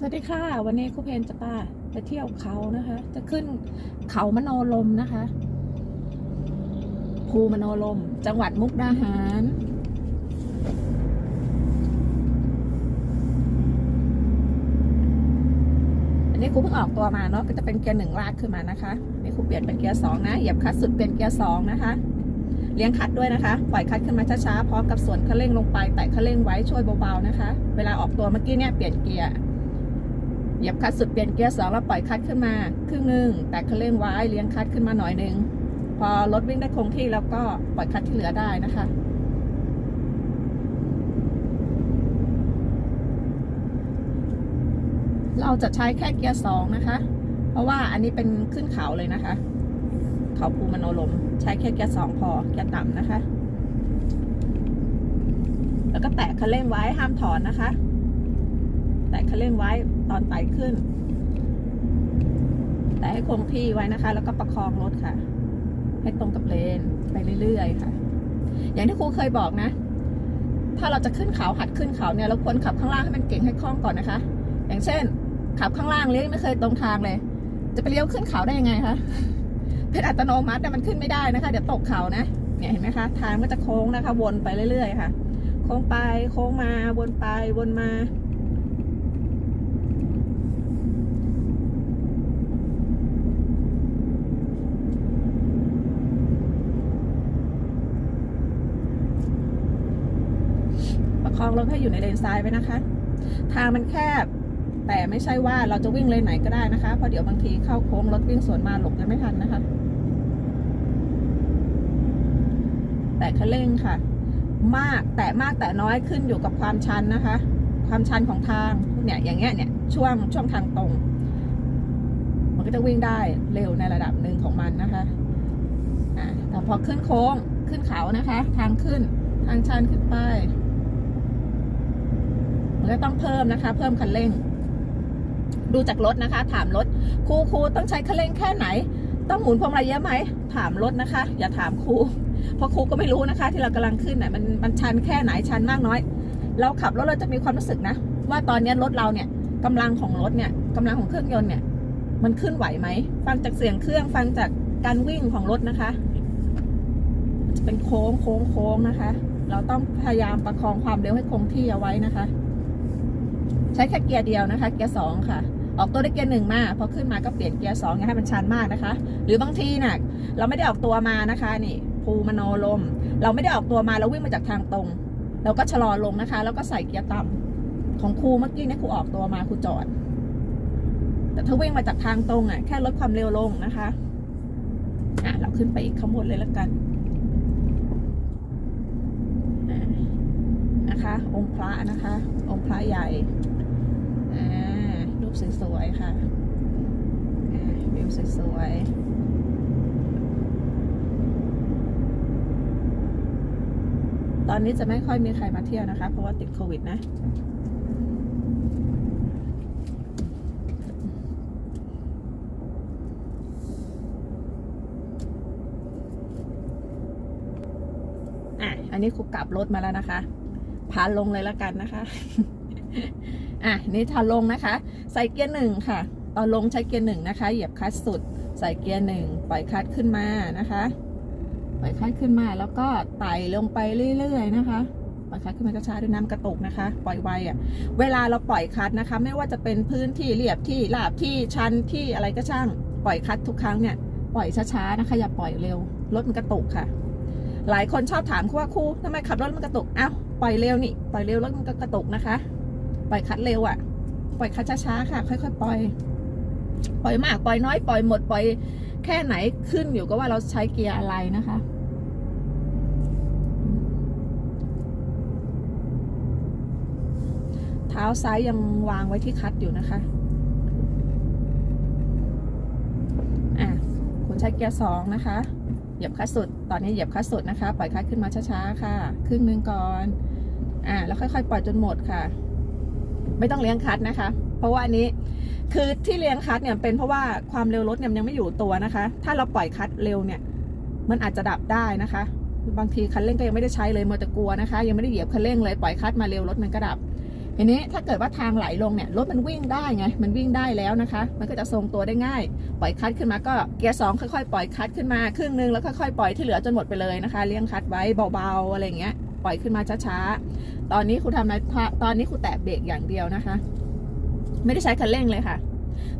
สวัสดีค่ะ วันนี้ครูเพนจะพาไปเที่ยวเขานะคะ จะขึ้นเขามโนลมนะคะภูมโนลม จังหวัดมุกดาหาร อันนี้ครูเพิ่งออกตัวมาเนาะก็จะเป็นเกียร์หนึ่งลากขึ้นมานะคะนี่ครูเปลี่ยนเป็นเกียร์สองนะเหยียบคลัตช์สุดเปลี่ยนเกียร์สองนะคะเลี้ยงคัดด้วยนะคะ ปล่อยคัดขึ้นมาช้าๆพร้อมกับส่วนคันเร่งลงไป แตะคันเร่งไว้ช่วยเบาๆนะคะ เวลาออกตัวเมื่อกี้เนี่ยเปลี่ยนเกียร์ เหยียบคัดสุดเปลี่ยนเกียร์สองแล้วปล่อยคัดขึ้นมาครึ่งหนึ่งแตะคันเร่งไว้เลี้ยงคัดขึ้นมาหน่อยหนึ่งพอรถวิ่งได้คงที่แล้วก็ปล่อยคัดที่เหลือได้นะคะเราจะใช้แค่เกียร์สองนะคะ เพราะว่าอันนี้เป็นขึ้นเขาเลยนะคะ เขาภูมโนลม ใช้แค่เกียร์สองพอเกียร์ต่ำนะคะ แล้วก็แตะคันเร่งไว้ห้ามถอนนะคะ แตะคันเร่งไว้ ตอนไต่ขึ้น แต่ให้คงที่ไว้นะคะ แล้วก็ประคองรถค่ะ ให้ตรงกับเลนไปเรื่อยๆค่ะ อย่างที่ครูเคยบอกนะ ถ้าเราจะขึ้นเขาหัดขึ้นเขาเนี่ยเราควรขับข้างล่างให้มันเก่งให้คล่องก่อนนะคะ อย่างเช่น ขับข้างล่างเลี้ยวไม่เคยตรงทางเลย จะไปเลี้ยวขึ้นเขาได้ยังไงคะเป็นอัตโนมัติแต่มันขึ้นไม่ได้นะคะเดี๋ยวตกเขานะเนี่ยเห็นไหมคะ ทางก็จะโค้งนะคะ วนไปเรื่อยๆค่ะ โค้งไปโค้งมาวนไปวนมา ประ คองรถให้อยู่ในเลนซ้ายไว้นะคะ ทางมันแคบ แต่ไม่ใช่ว่าเราจะวิ่งเลนไหนก็ได้นะคะ เพราะเดี๋ยวบางทีเข้าโค้งรถวิ่งสวนมาหลบยังไม่ทันนะคะ แต่คันเร่งค่ะ มากแต่มากแต่น้อยขึ้นอยู่กับความชันนะคะ ความชันของทางเนี่ยอย่างเงี้ยเนี่ยช่วงช่วงทางตรง มันก็จะวิ่งได้เร็วในระดับหนึ่งของมันนะคะแต่พอขึ้นโค้งขึ้นเขานะคะ ทางขึ้นทางชันขึ้นไป ก็ต้องเพิ่มนะคะ เพิ่มคันเร่ง ดูจากรถนะคะ ถามรถครูครูต้องใช้คันเร่งแค่ไหน ต้องหมุนพวงมาลัยเยอะไหมถามรถนะคะ อย่าถามครูเพราะครูก็ไม่รู้นะคะ ที่เรากำลังขึ้นน่ะมันมันชันแค่ไหนชันมากน้อย เราขับรถเราจะมีความรู้สึกนะ ว่าตอนนี้รถเราเนี่ยกำลังของรถเนี่ยกำลังของเครื่องยนต์เนี่ย มันขึ้นไหวไหมฟังจากเสียงเครื่องฟังจากการวิ่งของรถนะคะจะเป็นโค้งโค้งโค้งนะคะ เราต้องพยายามประคองความเร็วให้คงที่เอาไว้นะคะ ช้แค่เกียร์เดียวนะคะ เกียร์สองค่ะ ออกตัวได้เกียร์หนึ่งมาพอขึ้นมาก็เปลี่ยนเกียร์สองให้มันชันมากนะคะ หรือบางทีน่ะเราไม่ได้ออกตัวมานะคะนี่ภูมโนลม เราไม่ได้ออกตัวมาเราวิ่งมาจากทางตรง เราก็ชะลอลงนะคะ แล้วก็ใส่เกียร์ต่ำของครูเมื่อกี้เนี่ยครูออกตัวมาครูจอด แต่ถ้าวิ่งมาจากทางตรงอะแค่ลดความเร็วลงนะคะอะเราขึ้นไปอีกข้างบนเลยแล้วกันนะคะ องค์พระนะคะ องค์พระใหญ่ อ่ารูปสวยๆค่ะวิวสวยๆตอนนี้จะไม่ค่อยมีใครมาเที่ยวนะคะ เพราะว่าติดโควิดนะอะอันนี้ครูกลับรถมาแล้วนะคะ พาลงเลยละกันนะคะ อะนี่ทาลงนะคะ ใส่เกียร์หนึ่งค่ะ ตอนลงใช้เกียร์หนึ่งนะคะ เหยียบคลัตช์สุด ใส่เกียร์หนึ่งปล่อยคลัตช์ขึ้นมานะคะปล่อยคลัตช์ขึ้นมาแล้วก็ไต่ลงไปเรื่อยๆนะคะปล่อยคลัตช์ขึ้นมาช้าๆด้วยน้ำกระตุกนะคะ ปล่อยไวอะ เวลาเราปล่อยคลัตช์นะคะ ไม่ว่าจะเป็นพื้นที่เรียบที่ราบที่ชันที่อะไรก็ช่าง ปล่อยคลัตช์ทุกครั้งเนี่ยปล่อยช้าๆนะคะอย่าปล่อยเร็วรถมันกระตุกค่ะ หลายคนชอบถามครูว่าครูทำไมขับรถมันกระตุกอ้าวปล่อยเร็วนี่ปล่อยเร็วรถมันก็กระตุกนะคะ ปล่อยคัดเร็วอะ่ะ ปล่อยคัดช้าๆค่ะ ค่อยๆปล่อย ปล่อยมาก ปล่อยน้อย ปล่อยหมด ปล่อยแค่ไหนขึ้นอยู่กับว่าเราใช้เกียร์อะไรนะคะเท้าซ้ายยังวางไว้ที่คัดอยู่นะคะ อะคุณใช้เกียร์สองนะคะ เหยียบคลัตช์สุด ตอนนี้เหยียบคลัตช์สุดนะคะ ปล่อยคลัตช์ขึ้นมาช้าๆค่ะ ครึ่งหนึงก่อน อ่าแล้วค่อยๆ ปล่อยจนหมดค่ะ ไม่ต้องเลี้ยงคลัตช์นะคะ เพราะว่าอันนี้คือที่เลี้ยงคลัตช์เนี่ยเป็นเพราะว่าความเร็วรถเนี่ยยังไม่อยู่ตัวนะคะ ถ้าเราปล่อยคลัตช์เร็วเนี่ยมันอาจจะดับได้นะคะ บางทีคันเร่งก็ยังไม่ได้ใช้เลยมัวแต่กลัวนะคะ ยังไม่ได้เหยียบคันเร่งเลยปล่อยคลัตช์มาเร็วรถมันก็ดับทีนี้ถ้าเกิดว่าทางไหลลงเนี่ยรถมันวิ่งได้ไงมันวิ่งได้แล้วนะคะ มันก็จะทรงตัวได้ง่าย ปล่อยคัดขึ้นมาก็เกียร์สองค่อยๆปล่อยคัดขึ้นมาครึ่งหนึงแล้วค่อยๆปล่อยที่เหลือจนหมดไปเลยนะคะ เลี้ยงคัดไว้เบาๆอะไรอย่างเงี้ย ปล่อยขึ้นมาช้าๆ ตอนนี้ครูทำอะไรตอนนี้ครูแตะเบรกอย่างเดียวนะคะ ไม่ได้ใช้คันเร่งเลยค่ะ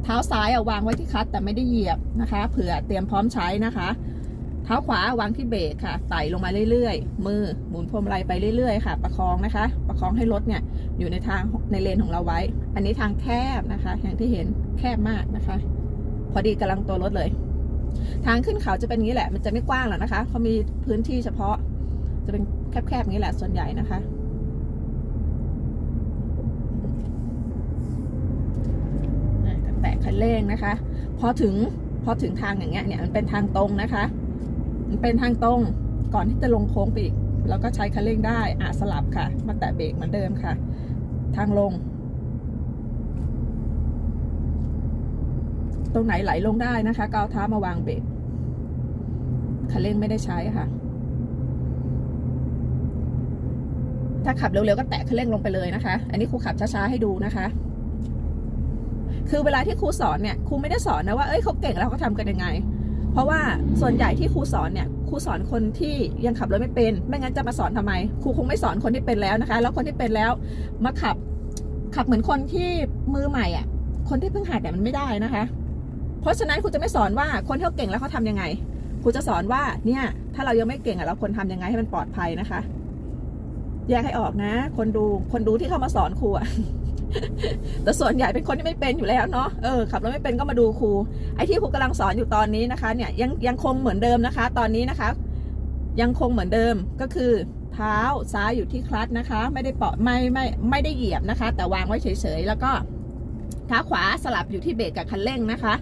เท้าซ้ายอะวางไว้ที่คัตแต่ไม่ได้เหยียบนะคะ เผื่อเตรียมพร้อมใช้นะคะ เท้าขวาวางที่เบรกค่ะ ไต่ลงมาเรื่อยๆ มือหมุนพวงมาลัยไปเรื่อยๆ ค่ะ ประคองนะคะ ประคองให้รถเนี่ยอยู่ในทางในเลนของเราไว้ อันนี้ทางแคบนะคะ อย่างที่เห็นแคบมากนะคะ พอดีกำลังตัวรถเลยทางขึ้นเขาจะเป็นงี้แหละ มันจะไม่กว้างหรอกนะคะ เขามีพื้นที่เฉพาะ จะเป็น แคบๆนี้แหละส่วนใหญ่นะคะ แตะคันเร่งนะคะ พอถึงพอถึงทางอย่างเงี้ยเนี่ยมันเป็นทางตรงนะคะ มันเป็นทางตรงก่อนที่จะลงโค้งไปอีกเราก็ใช้คันเร่งได้อะสลับค่ะ มาแตะเบรกเหมือนเดิมค่ะ ทางลง ตรงไหนไหลลงได้นะคะก็เอาเท้ามาวางเบรกคันเร่งไม่ได้ใช้ค่ะ ถ้าขับเร็วๆก็แตะคันเร่งลงไปเลยนะคะ อันนี้ครูขับช้าๆให้ดูนะคะ คือเวลาที่ครูสอนเนี่ยครูไม่ได้สอนนะว่าเอ้ยเขาเก่งแล้วเขาทำกันยังไง เพราะว่าส่วนใหญ่ที่ครูสอนเนี่ยครูสอนคนที่ยังขับรถไม่เป็น ไม่งั้นจะมาสอนทำไมครูคงไม่สอนคนที่เป็นแล้วนะคะ แล้วคนที่เป็นแล้วมาขับขับเหมือนคนที่มือใหม่อะ คนที่เพิ่งหัดเนี่ยมันไม่ได้นะคะ เพราะฉะนั้นครูจะไม่สอนว่าคนที่เขาเก่งแล้วเขาทำยังไงครูจะสอนว่าเนี่ยถ้าเรายังไม่เก่งอะเราควรทำยังไงให้มันปลอดภัยนะคะ แยกให้ออกนะ คนดูคนดูที่เข้ามาสอนครูอะแต่ส่วนใหญ่เป็นคนที่ไม่เป็นอยู่แล้วเนาะเออขับรถไม่เป็นก็มาดูครูไอ้ที่ครูกำลังสอนอยู่ตอนนี้นะคะเนี่ยยังยังคงเหมือนเดิมนะคะ ตอนนี้นะคะ ยังคงเหมือนเดิมก็คือเท้าซ้ายอยู่ที่คลัตช์นะคะ ไม่ได้เปาะไม่ไม่ไม่ได้เหยียบนะคะ แต่วางไว้เฉยๆแล้วก็เท้าขวาสลับอยู่ที่เบรกกับคันเร่งนะคะ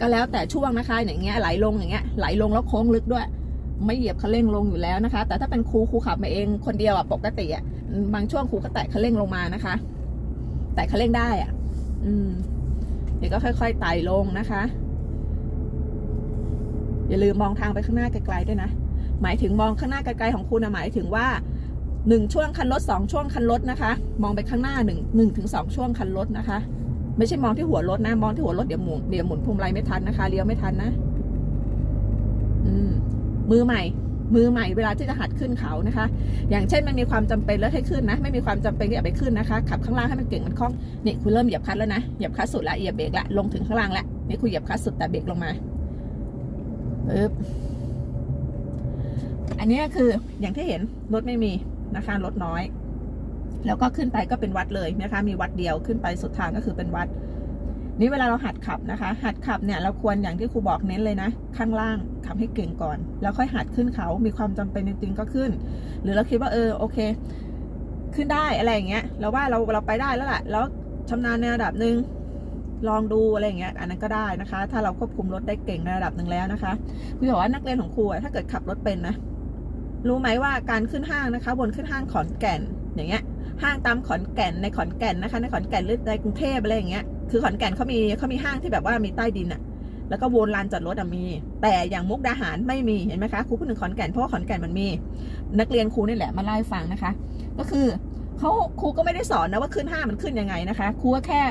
ก็แล้วแต่ช่วงนะคะอย่างเงี้ยไหลลงอย่างเงี้ยไหลลงแล้วโค้งลึกด้วย ไม่เหยียบคันเร่งลงอยู่แล้วนะคะ แต่ถ้าเป็นครูครูขับมาเองคนเดียวอะปกติอะบางช่วงครูก็แตะคันเร่งลงมานะคะ แตะคันเร่งได้อะ อืมเดี๋ยวก็ค่อยๆไต่ลงนะคะ อย่าลืมมองทางไปข้างหน้าไกลๆด้วยนะหมายถึงมองข้างหน้าไกลๆของคุณนะหมายถึงว่าหนึ่งช่วงคันรถสองช่วงคันรถนะคะ มองไปข้างหน้าหนึ่งหนึ่งถึงสองช่วงคันรถนะคะ ไม่ใช่มองที่หัวรถนะ มองที่หัวรถเดี๋ยวหมุนเดี๋ยวหมุนพวงมาลัยไม่ทันนะคะเลี้ยวไม่ทันนะ อืม มือใหม่ มือใหม่เวลาที่จะหัดขึ้นเขานะคะ อย่างเช่นมันมีความจำเป็นแล้วให้ขึ้นนะ ไม่มีความจำเป็นก็อย่าไปขึ้นนะคะ ขับข้างล่างให้มันเก่งมันคล่องนี่คุณเริ่มเหยียบคลัตแล้วนะเหยียบคลัตสุดละเหยียบเบรกละลงถึงข้างล่างละนี่คุณเหยียบคลัตสุดแต่เบรกลงมาปึ๊บอันนี้คืออย่างที่เห็นรถไม่มีนะคะรถน้อย แล้วก็ขึ้นไปก็เป็นวัดเลยนะคะ มีวัดเดียวขึ้นไปสุดทางก็คือเป็นวัด นี่เวลาเราหัดขับนะคะ หัดขับเนี่ยเราควรอย่างที่ครูบอกเน้นเลยนะ ข้างล่างขับให้เก่งก่อน แล้วค่อยหัดขึ้นเขา มีความจำเป็นจริงๆก็ขึ้น หรือเราคิดว่าเออโอเค ขึ้นได้อะไรอย่างเงี้ยเราว่าเราเราไปได้แล้วแหละแล้วชำนาญในระดับหนึ่งลองดูอะไรอย่างเงี้ยอันนั้นก็ได้นะคะ ถ้าเราควบคุมรถได้เก่งในระดับหนึ่งแล้วนะคะครูบอกว่านักเรียนของครูถ้าเกิดขับรถเป็นนะรู้ไหมว่าการขึ้นห้างนะคะบนขึ้นห้างขอนแก่นอย่างเงี้ยห้างตามขอนแก่นในขอนแก่นนะคะ ในขอนแก่นหรือในกรุงเทพอะไรอย่างเงี้ย คือขอนแก่นเขามีเขามีห้างที่แบบว่ามีใต้ดินอะแล้วก็วนลานจอดรถอะมี แต่อย่างมุกดาหารไม่มีเห็นไหมคะครูพูดถึงขอนแก่นเพราะว่าขอนแก่นมันมี นักเรียนครูนี่แหละมาเล่าให้ฟังนะคะ ก็คือเขาครูก็ไม่ได้สอนนะว่าขึ้นห้างมันขึ้นยังไงนะคะครูก็แค่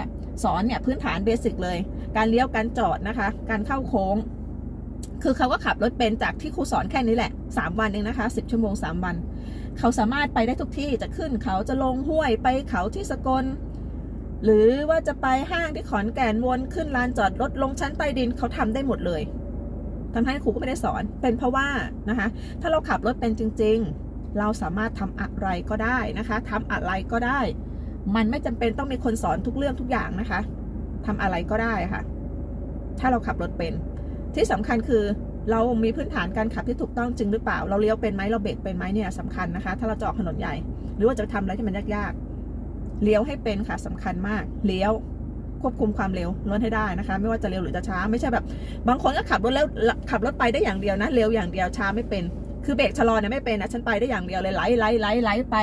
สอนเนี่ยพื้นฐานเบสิกเลย การเลี้ยวการจอดนะคะ การเข้าโค้ง คือเขาก็ขับรถเป็นจากที่ครูสอนแค่นี้แหละสามวันเองนะคะสิบชั่วโมงสามวัน เขาสามารถไปได้ทุกที่จะขึ้นเขาจะลงห้วยไปเขาที่สกล หรือว่าจะไปห้างที่ขอนแก่นวนขึ้นลานจอดรถลงชั้นใต้ดินเขาทำได้หมดเลยทำให้ครูก็ไม่ได้สอน เป็นเพราะว่านะคะ ถ้าเราขับรถเป็นจริง ๆ เราสามารถทำอะไรก็ได้นะคะทำอะไรก็ได้ มันไม่จำเป็นต้องมีคนสอนทุกเรื่องทุกอย่างนะคะทำอะไรก็ได้ค่ะ ถ้าเราขับรถเป็น ที่สำคัญคือเรามีพื้นฐานการขับที่ถูกต้องจริงหรือเปล่า เราเลี้ยวเป็นไหมเราเบรกเป็นไหมเนี่ยสำคัญนะคะ ถ้าเราจะออกถนนใหญ่ หรือว่าจะทำอะไรที่มันยากๆ เลี้ยวให้เป็นค่ะสำคัญมาก เลี้ยวควบคุมความเร็วลดให้ได้นะคะ ไม่ว่าจะเร็วหรือจะช้า ไม่ใช่แบบ บางคนก็ขับรถแล้วขับรถไปได้อย่างเดียวนะเร็วอย่างเดียวช้าไม่เป็น คือเบรกชะลอเนี่ยไม่เป็นนะฉันไปได้อย่างเดียวเลยไหลไหลไหลไหลไป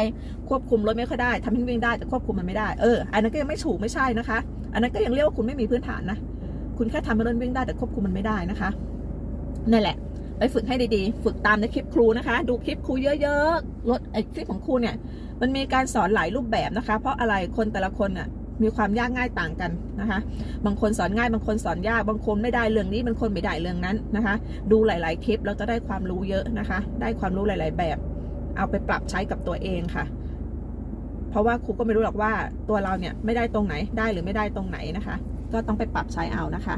ควบคุมรถไม่ค่อยได้ทำให้วิ่งได้แต่ควบคุมมันไม่ได้เอออันนั้นก็ยังไม่ถูกไม่ใช่นะคะ อันนั้นก็ยังเรียกว่าคุณไม่มีพื้นฐานนะคุณแค่ทำให้รถวิ่งได้แต่ควบคุมมันไม่ได้นะคะนั่นแหละ ไปฝึกให้ดีๆ ฝึกตามในคลิปครูนะคะ ดูคลิปครูเยอะๆลดไอ้คลิปของครูเนี่ย มันมีการสอนหลายรูปแบบนะคะ เพราะอะไรคนแต่ละคนน่ะมีความยากง่ายต่างกันนะคะ บางคนสอนง่าย บางคนสอนยาก บางคนไม่ได้เรื่องนี้ บางคนไม่ได้เรื่องนั้นนะคะ ดูหลาย ๆ คลิปเราจะได้ความรู้เยอะนะคะ ได้ความรู้หลาย ๆ แบบ เอาไปปรับใช้กับตัวเองค่ะ เพราะว่าครูก็ไม่รู้หรอกว่าตัวเราเนี่ยไม่ได้ตรงไหน ได้หรือไม่ได้ตรงไหนนะคะ ก็ต้องไปปรับใช้เอานะคะ